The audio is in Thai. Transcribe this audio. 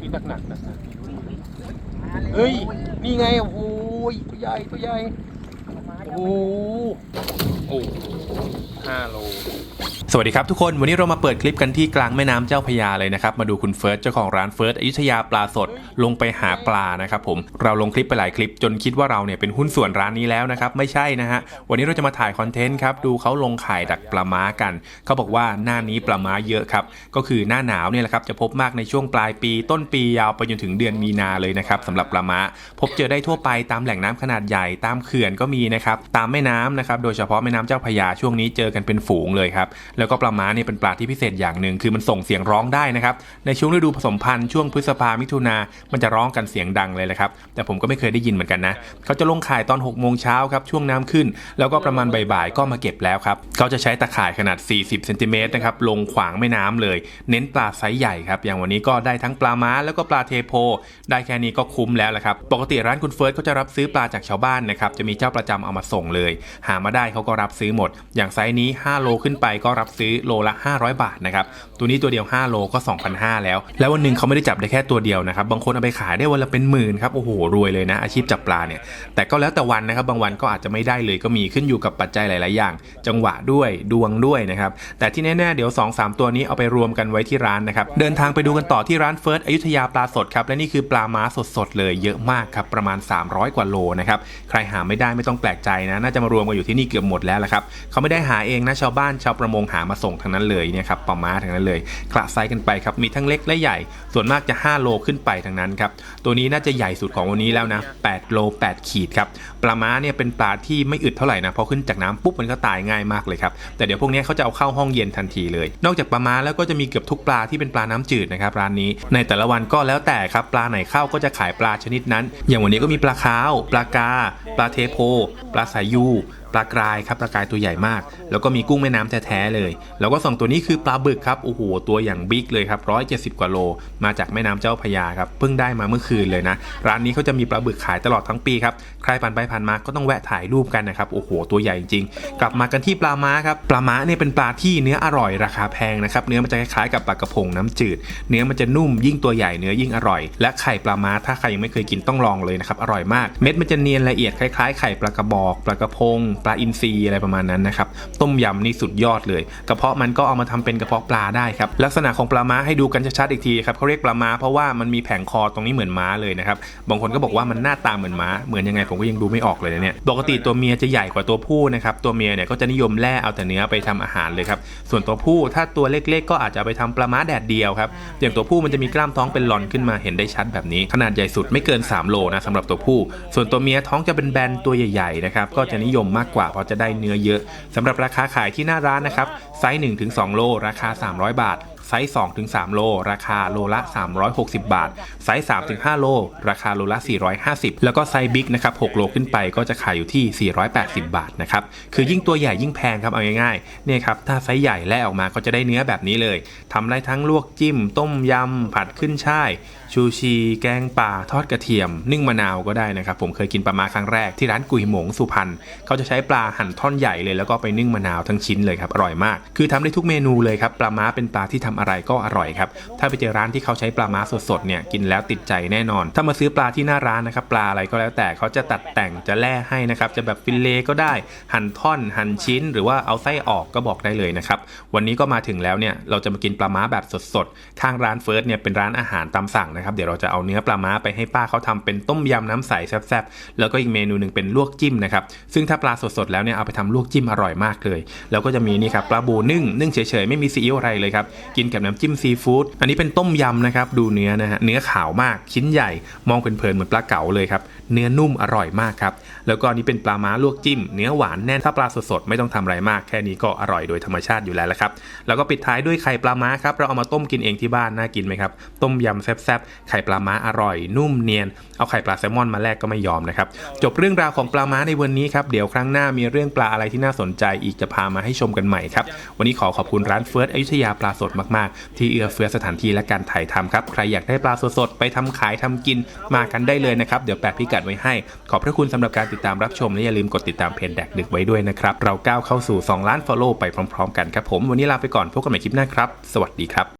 มีหนักหนักหนักหนักเฮ้ย นี่ไง โอ้ยตัวใหญ่ตัวใหญ่โอ้โห โอ้ห้าโล สวัสดีครับทุกคน วันนี้เรามาเปิดคลิปกันที่กลางแม่น้ำเจ้าพระยาเลยนะครับ มาดูคุณเฟิร์สเจ้าของร้านเฟิร์สอยุธยาปลาสดลงไปหาปลานะครับผม เราลงคลิปไปหลายคลิปจนคิดว่าเราเนี่ยเป็นหุ้นส่วนร้านนี้แล้วนะครับ ไม่ใช่นะฮะ วันนี้เราจะมาถ่ายคอนเทนต์ครับ ดูเขาลงขายดักปลาม้ากัน เขาบอกว่าหน้านี้ปลาม้าเยอะครับ ก็คือหน้าหนาวเนี่ยแหละครับจะพบมากในช่วงปลายปี ต้นปียาวไปจนถึงเดือนมีนาเลยนะครับสำหรับปลาม้า พบเจอได้ทั่วไปตามแหล่งน้ำขนาดใหญ่ตามเขื่อนก็มีนะครับ ตามแม่น้ำนะครับ โดยเฉพาะแม่น้ำเจ้าพระยาช่วงนี้เจอกันเป็นฝูงเลยครับ แล้วก็ปลาม้าเนี่ยเป็นปลาที่พิเศษอย่างหนึ่งคือมันส่งเสียงร้องได้นะครับ ในช่วงฤดูผสมพันธุ์ช่วงพฤษภามิถุนา มันจะร้องกันเสียงดังเลยแหละครับ แต่ผมก็ไม่เคยได้ยินเหมือนกันนะ เขาจะลงข่ายตอน6โมงเช้าครับช่วงน้ำขึ้น แล้วก็ประมาณบ่ายๆก็มาเก็บแล้วครับ เขาจะใช้ตะข่ายขนาด 40เซนติเมตรนะครับลงขวางแม่น้ำเลย เน้นปลาไซส์ใหญ่ครับ อย่างวันนี้ก็ได้ทั้งปลาม้าแล้วก็ปลาเทโพ ได้แค่นี้ก็คุ้มแล้วละครับ ปกติร้านคุณเฟิร์สเขาจะรับซื้อปลาจากชาวบ้านนะครับ จะมีเจ้าประจำเอามาส่งเลย หามาได้เขาก็รับซื้อหมด อย่างไซส์นี้5 โลขึ้นไปก็รับซื้อโลละ 500 บาทนะครับ ตัวนี้ตัวเดียว 5 โลก็ 2,500 แล้ว แล้ววันหนึ่งเขาไม่ได้จับได้แค่ตัวเดียวนะครับ บางคนเอาไปขายได้วันละเป็นหมื่นครับ โอ้โห รวยเลยนะ อาชีพจับปลาเนี่ย แต่ก็แล้วแต่วันนะครับ บางวันก็อาจจะไม่ได้เลยก็มีขึ้นอยู่กับปัจจัยหลาย ๆ อย่าง จังหวะด้วยดวงด้วยนะครับ แต่ที่แน่ ๆ เดี๋ยว 2-3 ตัวนี้เอาไปรวมกันไว้ที่ร้านนะครับ เดินทางไปดูกันต่อที่ร้านเฟิร์สอยุธยาปลาสดครับ และนี่คือปลาม้าสด ๆ เลยเยอะมากครับประมาณ 300 กว่าโลนะครับ ใครหาไม่ได้ไม่ต้องแปลกใจนะ น่าจะมารวมกันอยู่ที่นี่เกือบหมดแล้วละครับ เขาไม่ได้หาเององนะชาวบ้านชาวประมงหามาส่งทั้งนั้นเลยเนี่ยครับปลาม้าทั้งนั้นเลยคละไซกันไปครับมีทั้งเล็กและใหญ่ ส่วนมากจะ 5 โลขึ้นไปทั้งนั้นครับตัวนี้น่าจะใหญ่สุดของวันนี้แล้วนะ8โล 8 ขีดครับปลาม้าเนี่ยเป็นปลาที่ไม่อึดเท่าไหร่นะพอขึ้นจากน้ำปุ๊บมันก็ตายง่ายมากเลยครับแต่เดี๋ยวพวกนี้เขาจะเอาเข้าห้องเย็นทันทีเลย นอกจากปลาม้าแล้วก็จะมีเกือบทุกปลาที่เป็นปลาน้ำจืดนะครับร้านนี้ ในแต่ละวันก็แล้วแต่ครับปลาไหนเข้าก็จะขายปลาชนิดนั้น อย่างวันนี้ก็มีปลาคาว ปลากา ปลาเทโพ ปลาสายยูปลากรายครับปลากรายตัวใหญ่มาก แล้วก็มีกุ้งแม่น้ำแท้ๆเลย แล้วก็สองตัวนี้คือปลาบึกครับโอ้โหตัวอย่างบิ๊กเลยครับ170กว่าโล มาจากแม่น้ำเจ้าพยาครับเพิ่งได้มาเมื่อคืนเลยนะ ร้านนี้เขาจะมีปลาบึกขายตลอดทั้งปีครับใครผ่านไปผ่านมาก็ต้องแวะถ่ายรูปกันนะครับโอ้โหตัวใหญ่จริงๆกลับมากันที่ปลาม้าครับปลาม้าเนี่ยเป็นปลาที่เนื้ออร่อยราคาแพงนะครับเนื้อมันจะคล้ายๆกับปลากระพงน้ำจืด เนื้อมันจะนุ่มยิ่งตัวใหญ่เนื้อยิ่งอร่อย และไข่ปลาม้าถ้าใครยังไม่เคยกินต้องลองเลยนะครับอร่อยมากเม็ดมันจะเนียนละเอียดคล้ายๆไข่ปลากระบอกปลากระพงปลาอินทรีอะไรประมาณนั้นนะครับต้มยำนี่สุดยอดเลย กระเพาะมันก็เอามาทำเป็นกระเพาะปลาได้ครับลักษณะของปลาม้าให้ดูกันชัดๆอีกทีครับเขาเรียกปลาม้าเพราะว่ามันมีแผงคอตรงนี้เหมือนม้าเลยนะครับบางคนก็บอกว่ามันหน้าตาเหมือนม้าเหมือนยังไงผมก็ยังดูไม่ออกเลยเนี่ยปกติตัวเมียจะใหญ่กว่าตัวผู้นะครับตัวเมียเนี่ยก็จะนิยมแล่เอาแต่เนื้อไปทำอาหารเลยครับส่วนตัวผู้ถ้าตัวเล็กๆ ก็อาจจะไปทำปลาม้าแดดเดียวครับอย่างตัวผู้มันจะมีกล้ามท้องเป็นหลอนขึ้นมาเห็นได้ชัดแบบนี้ ขนาดใหญ่สุดไม่เกิน 3 โลนะสำหรับตัวผู้ ส่วนตัวเมียท้องจะเป็นแบนตัวใหญ่ๆนะครับก็จะนิยมมากกว่าเพราะจะได้เนื้อเยอะสำหรับราคาขายที่หน้าร้านนะครับไซส์1-2 โล ราคา 300 บาท ไซส์2-3โล ราคาโลละ 360 บาท ไซส์3-5โล ราคาโลละ 450 แล้วก็ไซส์บิ๊กนะครับ6โลขึ้นไปก็จะขายอยู่ที่ 480 บาทนะครับ คือยิ่งตัวใหญ่ยิ่งแพงครับเอาง่ายๆเนี่ยครับถ้าไซส์ใหญ่แล่ออกมาก็จะได้เนื้อแบบนี้เลยทำได้ทั้งลวกจิ้ม ต้มยำ ผัดขึ้นช่าย ชูชี แกงป่า ทอดกระเทียม นึ่งมะนาวก็ได้นะครับ ผมเคยกินปลามาครั้งแรกที่ร้านกุยหมงสุพรรณเขาจะใช้ปลาหั่นท่อนใหญ่เลยแล้วก็ไปนึ่งมะนาวทั้งชิ้นเลยครับอร่อยมาก คือทำได้ทุกเมนูเลยครับปลาม้าเป็นปลาที่ทำอะไรก็อร่อยครับ ถ้าไปเจอร้านที่เขาใช้ปลาม้าสดๆเนี่ยกินแล้วติดใจแน่นอน ถ้ามาซื้อปลาที่หน้าร้านนะครับปลาอะไรก็แล้วแต่เขาจะตัดแต่งจะแล่ให้นะครับจะแบบฟิลเลก็ได้หั่นท่อนหั่นชิ้น หรือว่าเอาไส้ออกก็บอกได้เลยนะครับวันนี้ก็มาถึงแล้วเนี่ยเราจะมากินปลาม้าแบบสดๆข้างร้านเฟิร์สเนี่ยเป็นร้านอาหารตามสั่งนะครับเดี๋ยวเราจะเอาเนื้อปลาม้าไปให้ป้าเขาทำเป็นต้มยำน้ำใสแซ่บๆแล้วก็อีกเมนูหนึ่งเป็นลวกจิ้มนะครับซึ่งถ้าปลาสดๆแล้วเนี่ยเอาไปทำลวกจิ้มอร่อยมากเลย แล้วก็จะมีนี่ครับปลาบูนึ่งนึ่งเฉยๆไม่มีซีอิ๊วอะไรเลยครับกินกับน้ำจิ้มซีฟู้ดอันนี้เป็นต้มยำนะครับดูเนื้อนะฮะเนื้อขาวมากชิ้นใหญ่ มองเพลินๆเหมือนปลาเก๋าเลยครับเนื้อนุ่มอร่อยมากครับแล้วก็นนี้เป็นปลาม้าลวกจิ้ม เนื้อหวานแน่นถ้าปลาสดๆไม่ต้องทำอะไรมาก แค่นี้ก็อร่อยโดยธรรมชาติอยู่แล้วละครับแล้วก็ปิดท้ายด้วยไข่ปลาม้าครับเราเอามาต้มกินเองที่บ้านน่ากินไหมครับต้มยำแซ่บๆไข่ปลาม้าอร่อย นุ่มเนียนเอาไข่ปลาแซลมอนมาแลกก็ไม่ยอมนะครับจบเรื่องราวของปลาม้าในวันนี้ครับเดี๋ยวครั้งหน้ามีเรื่องปลาอะไรที่น่าสนใจอีกจะพามาให้ชมกันใหม่ครับวันนี้ขอขอบคุณร้านเฟิร์สอยุธยาปลาสดมากๆ ที่เอื้อเฟื้อสถานที่และการถ่ายทำครับ ใครอยากได้ปลาสดๆ ไปทำขายทำกินมากันได้เลยนะครับ เดี๋ยวแปะพิกัดไว้ให้ ขอบพระคุณสำหรับการติดตามรับชม และอย่าลืมกดติดตามเพจแดกดึกไว้ด้วยนะครับ เราก้าวเข้าสู่ 2 ล้าน follow ไปพร้อม ๆ กันครับผม วันนี้ลาไปก่อน พบกันใหม่คลิปหน้าครับ สวัสดีครับ